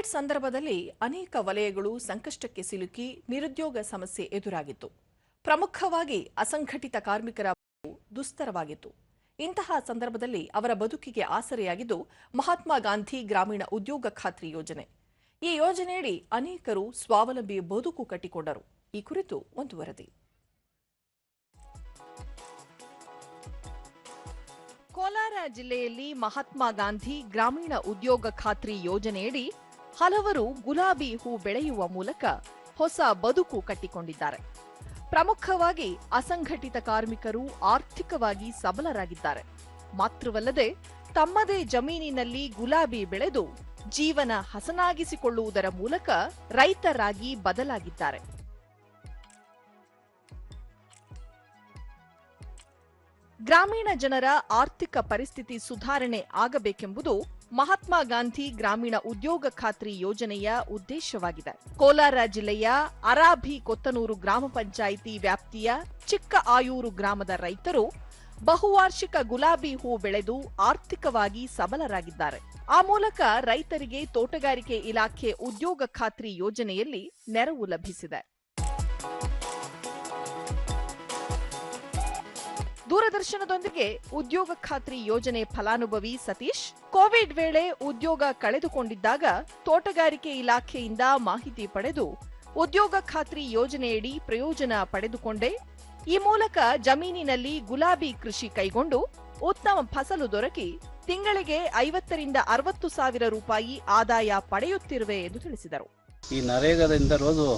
Covid ಸಂದರ್ಭದಲ್ಲಿ ಅನೇಕ ವಲಯಗಳು ಸಂಕಷ್ಟಕ್ಕೆ ಸಿಲುಕಿ ನಿರುದ್ಯೋಗ ಸಮಸ್ಯೆ ಎದುರಾಗಿತ್ತು. ಪ್ರಮುಖವಾಗಿ ಅಸಂಘಟಿತ ಕಾರ್ಮಿಕರ ದುಸ್ತರವಾಗಿತ್ತು. ಇಂತಹ ಸಂದರ್ಭದಲ್ಲಿ ಅವರ ಬದುಕಿಗೆ ಆಸರೆಯಾಗಿದ್ದು ಮಹಾತ್ಮ ಗಾಂಧಿ ಗ್ರಾಮೀಣ ಉದ್ಯೋಗ ಖಾತ್ರಿ ಯೋಜನೆ. ಈ ಯೋಜನೆಯಡಿ ಅನೇಕರು ಸ್ವಾವಲಂಬಿ ಬದುಕು ಕಟ್ಟಿಕೊಂಡರು. ಈ ಕುರಿತು ಒಂದು ವರದಿ. ಕೋಲಾರ ಜಿಲ್ಲೆಯಲ್ಲಿ ಮಹಾತ್ಮ ಗಾಂಧಿ ಗ್ರಾಮೀಣ ಉದ್ಯೋಗ ಖಾತ್ರಿ ಯೋಜನೆಯಡಿ ಹಲವರು ಗುಲಾಬಿ ಹೂ ಬೆಳೆಯುವ ಮೂಲಕ ಹೊಸ ಬದುಕು ಕಟ್ಟಿಕೊಂಡಿದ್ದಾರೆ. ಪ್ರಮುಖವಾಗಿ ಅಸಂಘಟಿತ ಕಾರ್ಮಿಕರು ಆರ್ಥಿಕವಾಗಿ ಸಬಲರಾಗಿದ್ದಾರೆ. ಮಾತ್ರವಲ್ಲದೆ ತಮ್ಮದೇ ಜಮೀನಿನಲ್ಲಿ ಗುಲಾಬಿ ಬೆಳೆದು ಜೀವನ ಹಸನಾಗಿಸಿಕೊಳ್ಳುವುದರ ಮೂಲಕ ರೈತರಾಗಿ ಬದಲಾಗಿದ್ದಾರೆ. ಗ್ರಾಮೀಣ ಜನರ ಆರ್ಥಿಕ ಪರಿಸ್ಥಿತಿ ಸುಧಾರಣೆ ಆಗಬೇಕೆಂಬುದು ಮಹಾತ್ಮ ಗಾಂಧಿ ಗ್ರಾಮೀಣ ಉದ್ಯೋಗ ಖಾತ್ರಿ ಯೋಜನೆಯ ಉದ್ದೇಶವಾಗಿದೆ. ಕೋಲಾರ ಜಿಲ್ಲೆಯ ಅರಾಭಿ ಕೊತ್ತನೂರು ಗ್ರಾಮ ಪಂಚಾಯಿತಿ ವ್ಯಾಪ್ತಿಯ ಚಿಕ್ಕ ಆಯೂರು ಗ್ರಾಮದ ರೈತರು ಬಹುವಾರ್ಷಿಕ ಗುಲಾಬಿ ಹೂ ಬೆಳೆದು ಆರ್ಥಿಕವಾಗಿ ಸಬಲರಾಗಿದ್ದಾರೆ. ಆ ಮೂಲಕ ರೈತರಿಗೆ ತೋಟಗಾರಿಕೆ ಇಲಾಖೆ ಉದ್ಯೋಗ ಖಾತ್ರಿ ಯೋಜನೆಯಲ್ಲಿ ನೆರವು ಲಭಿಸಿದೆ. ದೂರದರ್ಶನದೊಂದಿಗೆ ಉದ್ಯೋಗ ಖಾತ್ರಿ ಯೋಜನೆ ಫಲಾನುಭವಿ ಸತೀಶ್, ಕೋವಿಡ್ ವೇಳೆ ಉದ್ಯೋಗ ಕಳೆದುಕೊಂಡಿದ್ದಾಗ ತೋಟಗಾರಿಕೆ ಇಲಾಖೆಯಿಂದ ಮಾಹಿತಿ ಪಡೆದು ಉದ್ಯೋಗ ಖಾತ್ರಿ ಯೋಜನೆಯಡಿ ಪ್ರಯೋಜನ ಪಡೆದುಕೊಂಡೆ. ಈ ಮೂಲಕ ಜಮೀನಿನಲ್ಲಿ ಗುಲಾಬಿ ಕೃಷಿ ಕೈಗೊಂಡು ಉತ್ತಮ ಫಸಲು ದೊರಕಿ ತಿಂಗಳಿಗೆ ಐವತ್ತರಿಂದ ಅರವತ್ತು ಸಾವಿರ ರೂಪಾಯಿ ಆದಾಯ ಪಡೆಯುತ್ತಿರುವೆ ಎಂದು ತಿಳಿಸಿದರು. ಈ ನರೇಗಾದಿಂದ ರೋಜು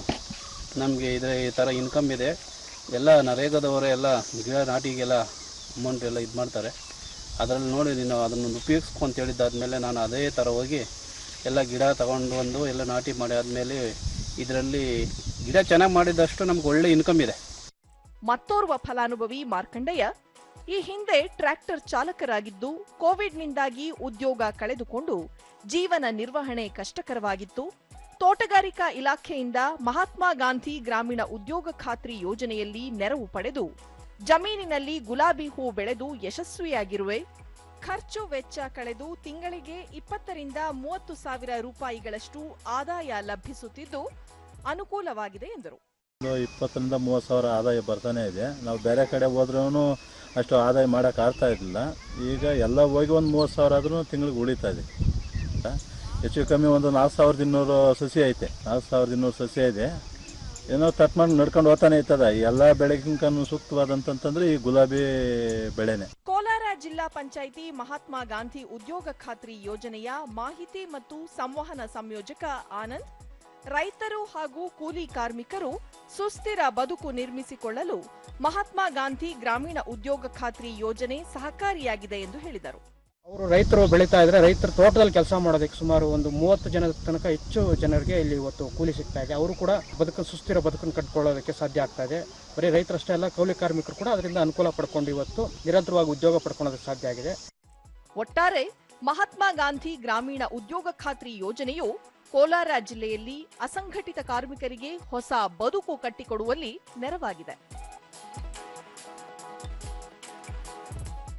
ನಮಗೆ ಇದರ ಈ ಥರ ಇನ್ಕಮ್ ಇದೆ. ಎಲ್ಲ ನರೇಗಾದವರೇ ಎಲ್ಲ ಗಿಡ ನಾಟಿಗೆಲ್ಲ ಅಮೌಂಟ್ ಎಲ್ಲ ಇದು ಮಾಡ್ತಾರೆ. ಅದರಲ್ಲಿ ನೋಡಿ ನೀನು ಅದನ್ನು ಉಪಯೋಗಿಸ್ಕೊ ಅಂತ ಹೇಳಿದ್ದಾದ್ಮೇಲೆ ನಾನು ಅದೇ ಥರ ಹೋಗಿ ಎಲ್ಲ ಗಿಡ ತಗೊಂಡು ಬಂದು ಎಲ್ಲ ನಾಟಿ ಮಾಡಿ ಆದಮೇಲೆ ಇದರಲ್ಲಿ ಗಿಡ ಚೆನ್ನಾಗಿ ಮಾಡಿದಷ್ಟು ನಮ್ಗೆ ಒಳ್ಳೆ ಇನ್ಕಮ್ ಇದೆ. ಮತ್ತೋರ್ವ ಫಲಾನುಭವಿ ಮಾರ್ಕಂಡಯ್ಯ, ಈ ಹಿಂದೆ ಟ್ರ್ಯಾಕ್ಟರ್ ಚಾಲಕರಾಗಿದ್ದು, ಕೋವಿಡ್ನಿಂದಾಗಿ ಉದ್ಯೋಗ ಕಳೆದುಕೊಂಡು ಜೀವನ ನಿರ್ವಹಣೆ ಕಷ್ಟಕರವಾಗಿತ್ತು. ತೋಟಗಾರಿಕಾ ಇಲಾಖೆಯಿಂದ ಮಹಾತ್ಮ ಗಾಂಧಿ ಗ್ರಾಮೀಣ ಉದ್ಯೋಗ ಖಾತ್ರಿ ಯೋಜನೆಯಲ್ಲಿ ನೆರವು ಪಡೆದು ಜಮೀನಿನಲ್ಲಿ ಗುಲಾಬಿ ಹೂ ಬೆಳೆದು ಯಶಸ್ವಿಯಾಗಿರುವೆ. ಖರ್ಚು ವೆಚ್ಚ ಕಳೆದು ತಿಂಗಳಿಗೆ ಇಪ್ಪತ್ತರಿಂದ ಮೂವತ್ತು ಸಾವಿರ ರೂಪಾಯಿಗಳಷ್ಟು ಆದಾಯ ಲಭಿಸುತ್ತಿದ್ದು ಅನುಕೂಲವಾಗಿದೆ ಎಂದರು. ಇಪ್ಪತ್ತರಿಂದ ಮೂವತ್ತು ಸಾವಿರ ಆದಾಯ ಬರ್ತಾನೆ ಇದೆ. ನಾವು ಬೇರೆ ಕಡೆ ಹೋದ್ರೂ ಅಷ್ಟು ಆದಾಯ ಮಾಡೋಕ್ಕಾಗ್ತಾ ಇರಲಿಲ್ಲ ಈಗ ಎಲ್ಲ ಹೋಗಿ ಒಂದು ಮೂವತ್ತು ಸಾವಿರ ಆದ್ರೂ ತಿಂಗಳಿಗೆ ಉಳಿತಾ ಇದೆ. ಹೆಚ್ಚು ಕಮ್ಮಿ ಒಂದು ನಾಲ್ಕು ಸಾವಿರದ ಇನ್ನೂರು ಸಸಿ ಐತೆ. ನಾಲ್ಕು ಸಾವಿರದ ಇನ್ನೂರು ಸಸಿ ಇದೆ. ಏನೋ ತಟ್ ಮಾಡಿ ನಡ್ಕೊಂಡು ಹೋಗ್ತಾನೆ ಇರ್ತದ. ಎಲ್ಲ ಬೆಳೆಗಿಂಕನೂ ಸೂಕ್ತವಾದಂತಂದ್ರೆ ಈ ಗುಲಾಬಿ ಬೆಳೆನೆ. ಕೋಲಾರ ಜಿಲ್ಲಾ ಪಂಚಾಯಿತಿ ಮಹಾತ್ಮ ಗಾಂಧಿ ಉದ್ಯೋಗ ಖಾತ್ರಿ ಯೋಜನೆಯ ಮಾಹಿತಿ ಮತ್ತು ಸಂವಹನ ಸಂಯೋಜಕ ಆನಂದ್, ರೈತರು ಹಾಗೂ ಕೂಲಿ ಕಾರ್ಮಿಕರು ಸುಸ್ಥಿರ ಬದುಕು ನಿರ್ಮಿಸಿಕೊಳ್ಳಲು ಮಹಾತ್ಮ ಗಾಂಧಿ ಗ್ರಾಮೀಣ ಉದ್ಯೋಗ ಖಾತ್ರಿ ಯೋಜನೆ ಸಹಕಾರಿಯಾಗಿದೆ ಎಂದು ಹೇಳಿದರು. ಅವರು ರೈತರು ಬೆಳೀತಾ ಇದ್ರೆ ರೈತರ ತೋಟದಲ್ಲಿ ಕೆಲಸ ಮಾಡೋದಕ್ಕೆ ಸುಮಾರು ಒಂದು ಮೂವತ್ತು ಜನದ ತನಕ ಹೆಚ್ಚು ಜನರಿಗೆ ಇಲ್ಲಿ ಇವತ್ತು ಕೂಲಿ ಸಿಗ್ತಾ ಇದೆ. ಅವರು ಕೂಡ ಬದುಕು ಸುಸ್ಥಿರ ಬದುಕನ್ನು ಕಟ್ಕೊಳ್ಳೋದಕ್ಕೆ ಸಾಧ್ಯ ಆಗ್ತಾ ಇದೆ. ಬರೀ ರೈತರಷ್ಟೇ ಅಲ್ಲ, ಕೌಲಿ ಕಾರ್ಮಿಕರು ಕೂಡ ಅದರಿಂದ ಅನುಕೂಲ ಪಡ್ಕೊಂಡು ಇವತ್ತು ನಿರಂತರವಾಗಿ ಉದ್ಯೋಗ ಪಡ್ಕೊಳ್ಳೋದಕ್ಕೆ ಸಾಧ್ಯ ಆಗಿದೆ. ಒಟ್ಟಾರೆ ಮಹಾತ್ಮ ಗಾಂಧಿ ಗ್ರಾಮೀಣ ಉದ್ಯೋಗ ಖಾತ್ರಿ ಯೋಜನೆಯು ಕೋಲಾರ ಜಿಲ್ಲೆಯಲ್ಲಿ ಅಸಂಘಟಿತ ಕಾರ್ಮಿಕರಿಗೆ ಹೊಸ ಬದುಕು ಕಟ್ಟಿಕೊಡುವಲ್ಲಿ ನೆರವಾಗಿದೆ.